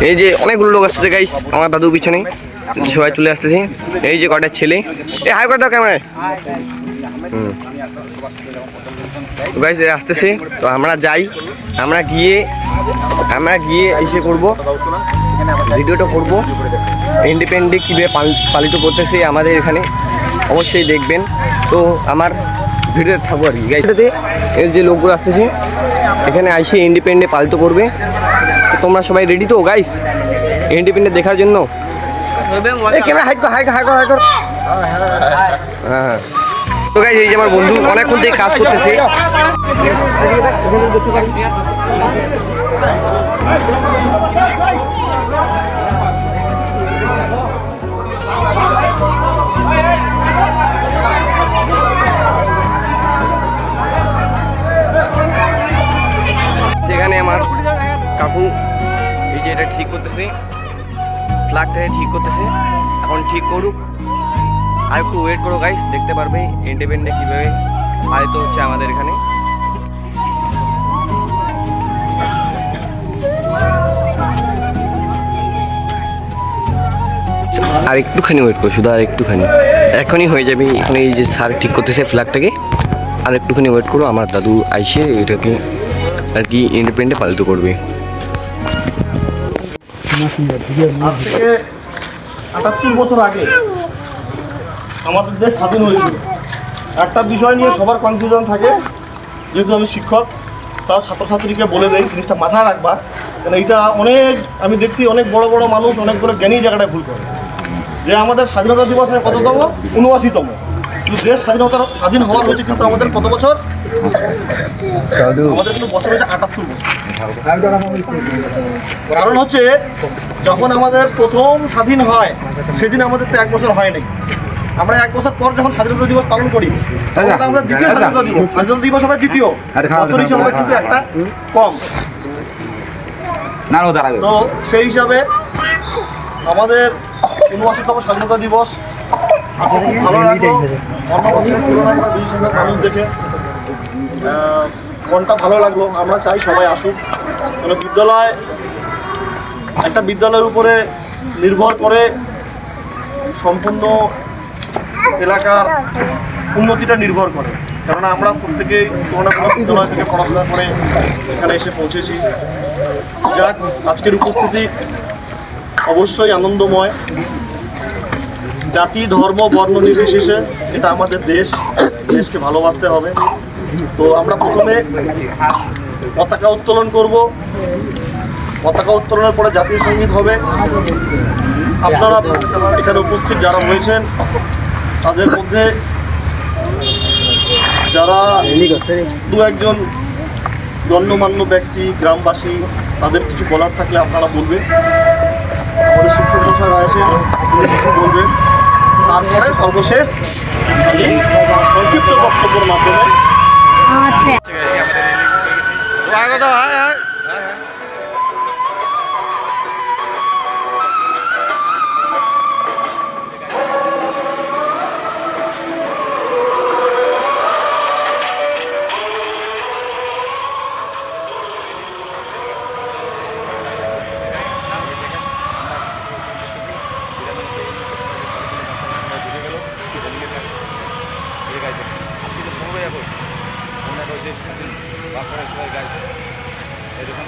এই যে অনেকগুলো লোক আসতেছে গাইস আমার দাদু পিছনে। সবাই চলে আসতেছে। এই যে কটা ছেলে। এই হাই করে দাও ক্যামেরায় গাইস আসতেছে। তো আমরা যাই। আমরা গিয়ে আমরা গিয়ে এসে করব। ভিডিওটা করব। ইন্ডিপেন্ডেন্ট কীভাবে পাল- পালিত করতেছে আমাদের এখানে। অবশ্যই দেখবেন। তো আমার ভিডিও থাকব আর কি গাইটাতে এর যে লোকগুলো আসতেছে, এখানে এসে ইন্ডিপেন্ডেন্ট পালিত করবে। তোমরা সবাই রেডি তো গাইস ইন্ডিপেন্ডেন্ট দেখার জন্য? ক্যামেরা হাইড কর হাইড কর হাইড কর কর। হ্যাঁ তো গাইস এই যে আমার বন্ধু অনেকক্ষণ থেকে কাজ করতেছে। যেখানে ফ্ল্যাগটাকে ঠিক করতেছে। এখন ঠিক করুক। আর একটু ওয়েট করো গাইস দেখতে পারবে ইন্ডিপেন্ডেন্ট কীভাবে পালিত হচ্ছে আমাদের এখানে। আর একটুখানি ওয়েট করো, শুধু আর একটুখানি। এখনই হয়ে যাবে এখন এই যে স্যার ঠিক করতেছে ফ্ল্যাগটাকে আর একটুখানি ওয়েট করো, আমার দাদু আইসে এটাকে আর কি ইন্ডিপেন্ডেন্ট পালিত করবে। আজকে আটাত্তর বছর আগে আমাদের দেশ স্বাধীন হয়েছিল একটা বিষয় নিয়ে সবার কনফিউশন থাকে, যেহেতু আমি শিক্ষক, তাও ছাত্রছাত্রীকে বলে দেই, জিনিসটা মাথায় রাখবা, কেন এটা অনেক, আমি দেখছি অনেক বড় বড় মানুষ অনেক বড় জ্ঞানী জায়গাটায় ভুল করে। যে আমাদের স্বাধীনতা দিবসের কততম? উনআশিতম। কিন্তু দেশ স্বাধীনতার স্বাধীন হওয়ার হচ্ছে কিন্তু আমাদের কত বছর? আমাদের কিন্তু বছর হচ্ছে আটাত্তর বছর। কারণ হচ্ছে যখন আমাদের প্রথম স্বাধীন হয় সেদিন আমাদের তো এক বছর হয়নি আমরা এক বছর পর যখন স্বাধীনতা দিবস পালন করি তখন আমাদের দ্বিতীয় স্বাধীনতা দিবস। স্বাধীনতা দিবস হবে দ্বিতীয়। বছর হিসাবে কিন্তু একটা কম। তো সেই হিসাবে আমাদের উনআশিতম স্বাধীনতা দিবস ভালো লাগল। অন্য আমরা বেশি মানুষ দেখে মনটা ভালো লাগল। আমরা চাই সবাই আসুক। কোনো বিদ্যালয় একটা বিদ্যালয়ের উপরে নির্ভর করে সম্পূর্ণ এলাকার উন্নতিটা নির্ভর করে। কেননা আমরা প্রত্যেকেই কোনো না কোনো বিদ্যালয় থেকে পড়াশোনা করে এখানে এসে পৌঁছেছি। যাক আজকের উপস্থিতি অবশ্যই আনন্দময়। জাতি, ধর্ম, বর্ণ নির্বিশেষে এটা আমাদের দেশ, দেশকে ভালোবাসতে হবে। তো আমরা প্রথমে পতাকা উত্তোলন করব। পতাকা উত্তোলনের পরে জাতীয় সংগীত হবে। আপনারা এখানে উপস্থিত যারা রয়েছেন তাদের মধ্যে যারা দু একজন গণ্যমান্য ব্যক্তি, গ্রামবাসী, তাদের কিছু বলার থাকলে আপনারা বলবেন। আমাদের শিক্ষক মশাই রয়েছে তিনি কিছু বলবেন। তারপরে সর্বশেষ আমি সংক্ষিপ্ত বক্তব্যের মাধ্যমে। এখন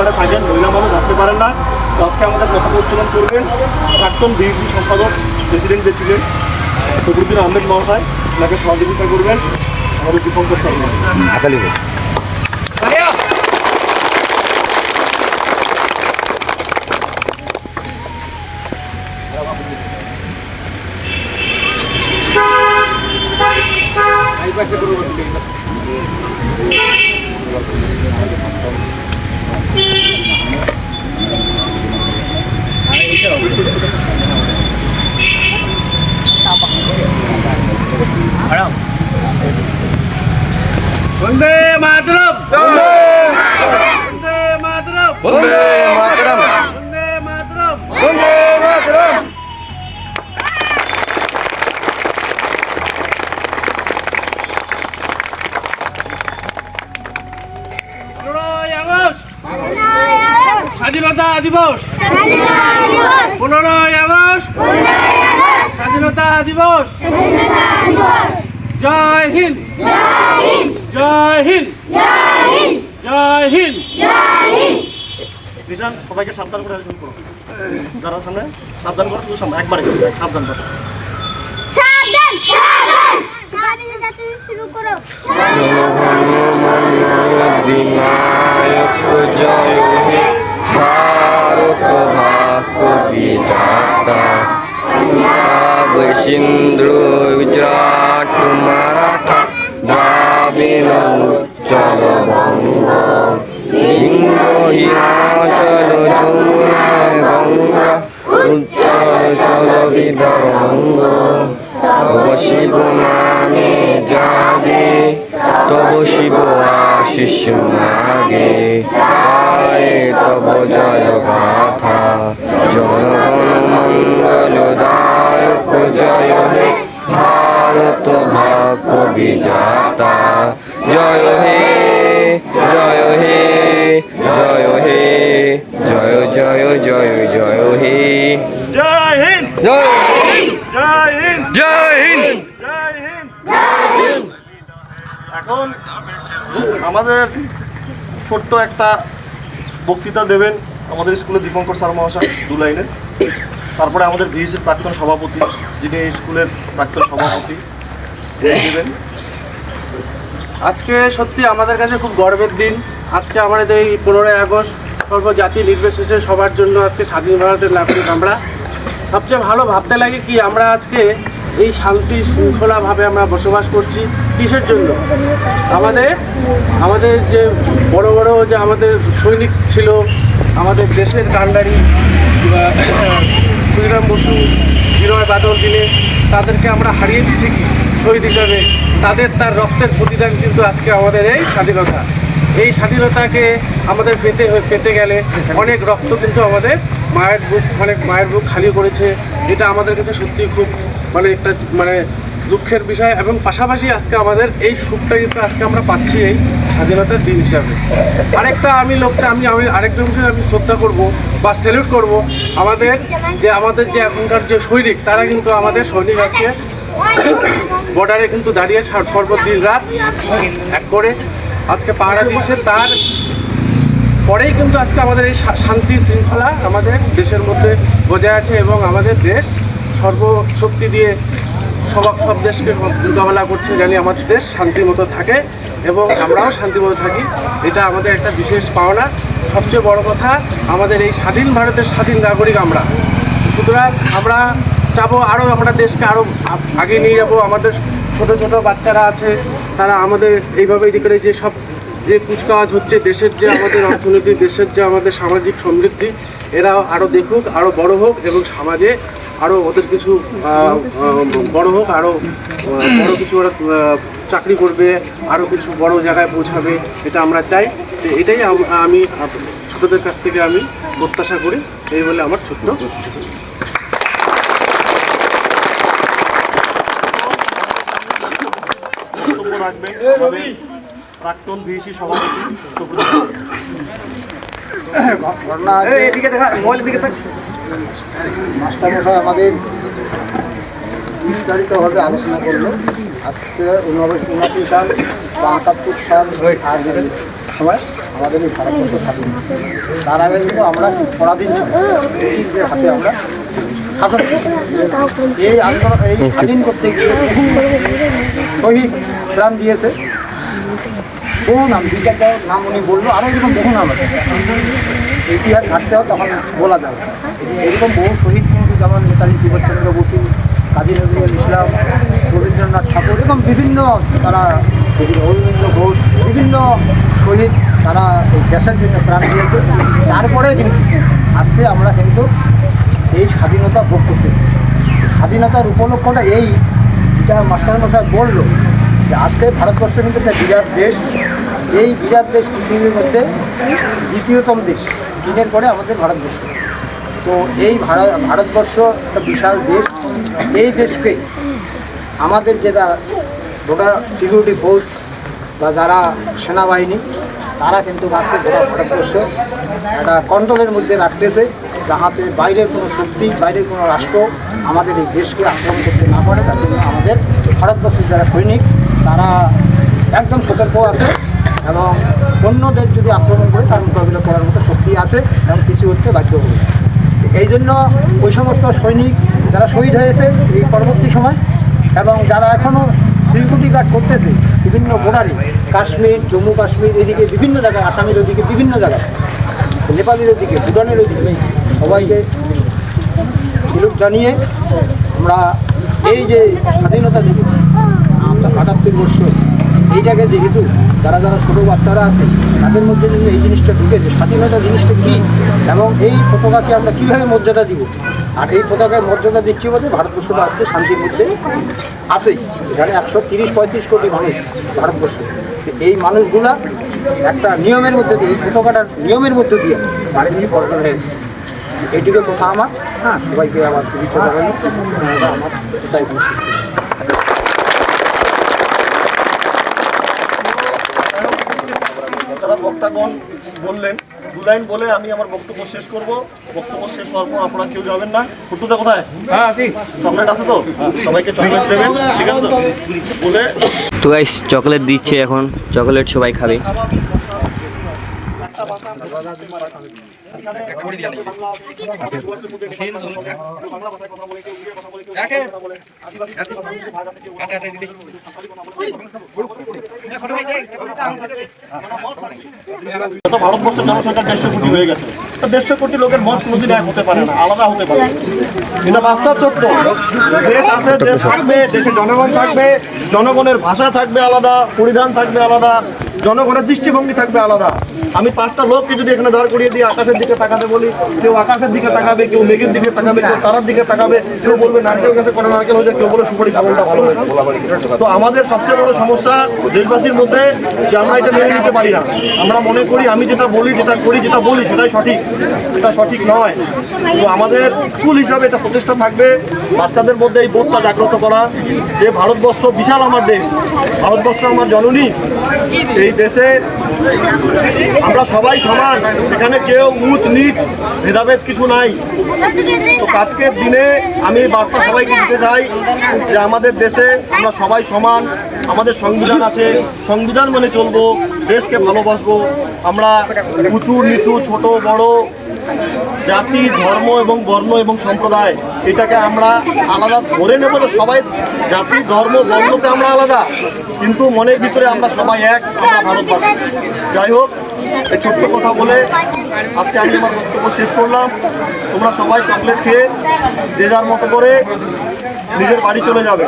ওদের থাকেন মহিলা মানুষ আসতে পারেন না। তো আজকে আমাদের পতাকা উত্তোলন করবেন প্রাক্তন বিএসি সম্পাদক প্রেসিডেন্ট যে ছিলেন ফখরুদ্দিন আহমেদ মহাশয়। ওনাকে সহযোগিতা করবেন আমাদের দীপঙ্কর শর্মা হাতালি এই পাশে করব পনেরোই আগস্ট স্বাধীনতা দিবস জয় হিন্দ জয় হিন্দ জয় হিন্দ সবাইকে সাবধান করে আলোচনা করো যারা সামনে সাবধান করো শুধু সামনে একবারে সাবধান করো সাবধান সাবধান সাবধানে শুরু করো সিন্ধু গুজরাট মারাঠা দ্রাবিড় উচ্চল বঙ্গ। হিন্দ হিমাচল যমুনা গঙ্গা উচ্চল চল বিদরঙ্গ। তব শিব নামে জাগে, তব শিব আশিস মাগে গায়ে তব জয় গাথা জনগণ মঙ্গল দায়ক জয় হে ভারত ভাগ্য বিজাতা। জয় হে জয় হে জয় হে জয় জয় জয় জয় হে। জয় হিন্দ জয় জয় হিন্দ। জয় হিন্দ। জয় হিন্দ। এখন আমাদের ছোট্ট একটা বক্তৃতা দেবেন আমাদের স্কুলের দীপঙ্কর স্যার মহাশয় দু লাইনের। তারপরে আমাদের ভিএসির প্রাক্তন সভাপতি, যিনি এই স্কুলের প্রাক্তন সভাপতি আজকে সত্যি আমাদের কাছে খুব গর্বের দিন। আজকে আমাদের এই পনেরোই আগস্ট সর্বজাতি নির্বিশেষে সবার জন্য আজকে স্বাধীন ভারতের নাগরিক আমরা। সবচেয়ে ভালো ভাবতে লাগে কি, আমরা আজকে এই শান্তি শৃঙ্খলাভাবে আমরা বসবাস করছি কিসের জন্য? আমাদের আমাদের যে বড় বড় যে আমাদের সৈনিক ছিল, আমাদের দেশের কাণ্ডারি ক্ষুদিরাম বসু, বিনয় বাদল দিনে তাদেরকে আমরা হারিয়েছি ঠিকই। শহীদ হিসাবে তাদের তার রক্তের প্রতিদান কিন্তু আজকে আমাদের এই স্বাধীনতা। এই স্বাধীনতাকে আমাদের পেতে পেতে গেলে অনেক রক্ত কিন্তু আমাদের মায়ের বুক অনেক মায়ের বুক খালি করেছে। এটা আমাদের কাছে সত্যি খুব মানে একটা মানে দুঃখের বিষয় এবং পাশাপাশি আজকে আমাদের এই সুখটা কিন্তু আজকে আমরা পাচ্ছি এই স্বাধীনতার দিন হিসাবে। আরেকটা আমি লোকটা, আমি আমি আরেকজনকে আমি শ্রদ্ধা করব বা স্যালুট করব। আমাদের যে আমাদের যে এখনকার যে সৈনিক, তারা কিন্তু আমাদের সৈনিক আজকে বর্ডারে কিন্তু দাঁড়িয়ে সার- সর্বদিন রাত এক করে আজকে পাহারা দিচ্ছে তার পরেই কিন্তু আজকে আমাদের এই শান্তি শৃঙ্খলা আমাদের দেশের মধ্যে বজায় আছে এবং আমাদের দেশ সর্বশক্তি দিয়ে সব সব দেশকে মোকাবেলা করছে, জানি আমাদের দেশ শান্তির মতো থাকে এবং আমরাও শান্তি মতো থাকি। এটা আমাদের একটা বিশেষ পাওনা। সবচেয়ে বড় কথা, আমাদের এই স্বাধীন ভারতের স্বাধীন নাগরিক আমরা। সুতরাং আমরা চাবো আরও আমরা দেশকে আরও আগে নিয়ে যাব। আমাদের ছোট ছোট বাচ্চারা আছে, তারা আমাদের এইভাবে করে যে সব যে কুচকাওয়াজ হচ্ছে, দেশের যে আমাদের অর্থনীতি, দেশের যে আমাদের সামাজিক সমৃদ্ধি এরা আরও দেখুক আরও বড় হোক এবং সমাজে আরও ওদের কিছু বড় হোক আরও বড় কিছু ওরা চাকরি করবে আরও কিছু বড় জায়গায় পৌঁছাবে এটা আমরা চাই। তো এটাই আমি ছোটদের কাছ থেকে আমি প্রত্যাশা করি এই বলে আমার ছোট্ট বক্তব্য রাখবেন। প্রাক্তন ভিএসি সভাপতি ঘটনা মাস্টারমশাই আমাদের বিস্তারিতভাবে আলোচনা করল। আজকে উনআশি উনআশি সাল বা আটাত্তর সাল আগের সময় আমাদের এই ভারতবর্ষ স্বাধীন। তার আগে কিন্তু আমরা পরাধীন ব্রিটিশদের হাতে আমরা শাসন এই আন্দোলন, এই স্বাধীন করতে গিয়ে শহীদ প্রাণ দিয়েছে। বহু নাম দুই নাম উনি বলল আরও এরকম বহু নাম আছে। ইতিহাস ঘাটতে হয় তখন বলা যাবে। এরকম বহু শহীদ কিন্তু যেমন নেতাজি সুভাষচন্দ্র বসু, কাজী নজরুল ইসলাম, রবীন্দ্রনাথ ঠাকুর, এরকম বিভিন্ন তারা অরবিন্দ ঘোষ, বিভিন্ন শহীদ তারা এই দেশের জন্য প্রাণ দিয়েছে। তারপরে কিন্তু আজকে আমরা কিন্তু এই স্বাধীনতা ভোগ করতেছি। স্বাধীনতার উপলক্ষটা এই যেটা মাস্টারমশাই বলল, যে আজকে ভারতবর্ষ কিন্তু একটা বিরাট দেশ, এই বিরাট দেশ পৃথিবীর মধ্যে দ্বিতীয়তম দেশ। চীনের পরে আমাদের ভারতবর্ষ। তো এই ভারত ভারতবর্ষ একটা বিশাল দেশ। এই দেশকে আমাদের যেটা গোটা সিকিউরিটি ফোর্স বা যারা সেনাবাহিনী, তারা কিন্তু আজকে গোটা ভারতবর্ষ। একটা কন্ট্রোলের মধ্যে রাখতেছে, যাহাতে বাইরের কোনো শক্তি, বাইরের কোনো রাষ্ট্র আমাদের এই দেশকে আক্রমণ করতে না পারে। তার জন্য আমাদের ভারতবর্ষের যারা সৈনিক, তারা একদম সতর্ক আছে। এবং অন্য দেশ যদি আক্রমণ করে তার মোকাবিলা করার মতো শক্তি আছে এবং কিছু হচ্ছে বাধ্য হবে। এই জন্য ওই সমস্ত সৈনিক যারা শহীদ হয়েছে এই পরবর্তী সময় এবং যারা এখনও সিকিউরিটি গার্ড করতেছে বিভিন্ন বর্ডারে কাশ্মীর, জম্মু কাশ্মীর এদিকে বিভিন্ন জায়গায়, আসামের ওদিকে বিভিন্ন জায়গায়, নেপালের ওদিকে, ভুটানের ওদিকে সবাইকে সুযোগ জানিয়ে আমরা এই যে স্বাধীনতা দিবস, আমরা আটাত্তর বছর এইটাকে যেহেতু যারা যারা ছোটো বাচ্চারা আছে, তাদের মধ্যে যদি এই জিনিসটা ঢুকেছে স্বাধীনতা জিনিসটা কী? এবং এই পতাকাকে আমরা কীভাবে মর্যাদা দিব? আর এই পতাকায় মর্যাদা দিচ্ছি বলে ভারতবর্ষটা আজকে শান্তির মধ্যে আছেই। এখানে একশো তিরিশ পঁয়ত্রিশ কোটি মানুষ ভারতবর্ষে। এই মানুষগুলা একটা নিয়মের মধ্যে দিয়ে, এই পতাকাটার নিয়মের মধ্যে দিয়ে নিয়ে কন্ট্রোল হয়েছে এইটুকু কথা আমার। হ্যাঁ সবাইকে আমার শুভেচ্ছা জানাই। আমার যারা বক্তাগণ বললেন দু লাইন বলে আমি আমার বক্তব্য শেষ করব বক্তব্য শেষ হওয়ার পর আপনারা কেউ যাবেন না ফুটুদা কোথায় হ্যাঁ চকলেট আছে তো সবাইকে চকলেট দেবেন ঠিক আছে তো বলে তো গাইস চকলেট দিচ্ছে এখন চকলেট সবাই খাবে ভারতবর্ষের জনসংখ্যা দেড়শো কোটি হয়ে গেছে। তো দেড়শো কোটি লোকের মত কোনোদিন এক হতে পারে না, আলাদা হতে পারে। এটা বাস্তব সত্য। দেশ আছে, দেশ থাকবে, দেশে জনগণ থাকবে, জনগণের ভাষা থাকবে আলাদা, পরিধান থাকবে আলাদা। জনগণের দৃষ্টিভঙ্গি থাকবে আলাদা। আমি পাঁচটা লোককে যদি এখানে দাঁড় করিয়ে দিয়ে আকাশের দিকে তাকাতে বলি, কেউ আকাশের দিকে তাকাবে, কেউ মেঘের দিকে তাকাবে, কেউ তারার দিকে তাকাবে, কেউ বলবে নারকেল গাছে কোনো নারকেল হয়েছে, কেউ বলবে সুপারি কামড়টা ভালো হয়েছে। তো আমাদের সবচেয়ে বড় সমস্যা দেশবাসীর মধ্যে যে আমরা এটা মেনে নিতে পারি না। আমরা মনে করি, আমি যেটা বলি, যেটা করি, যেটা বলি, সেটাই সঠিক। এটা সঠিক নয়। তো আমাদের স্কুল হিসাবে এটা প্রচেষ্টা থাকবে। বাচ্চাদের মধ্যে এই বোধটা জাগ্রত করা। যে ভারতবর্ষ বিশাল আমার দেশ ভারতবর্ষ আমার জননী, এই দেশে আমরা সবাই সমান। এখানে কেউ উঁচ, নিচ, ভেদাভেদ কিছু নাই। তো আজকের দিনে আমি বার্তা সবাইকে দিতে চাই যে আমাদের দেশে আমরা সবাই সমান, আমাদের সংবিধান আছে, সংবিধান মানে চলবো, দেশকে ভালোবাসবো। আমরা উঁচু, নিচু, ছোট, বড় জাতি, ধর্ম এবং বর্ণ এবং সম্প্রদায়, এটাকে আমরা আলাদা ধরে নেব তো সবাই জাতি, ধর্ম বর্ণতে আমরা আলাদা। কিন্তু মনের ভিতরে আমরা সবাই এক, আমরা ভারতবাসী। যাই হোক এই ছোট্ট কথা বলে আজকে আমি আমার বক্তব্য শেষ করলাম। তোমরা সবাই চকলেট খেয়ে যে যার মতো করে নিজের বাড়ি চলে যাবে।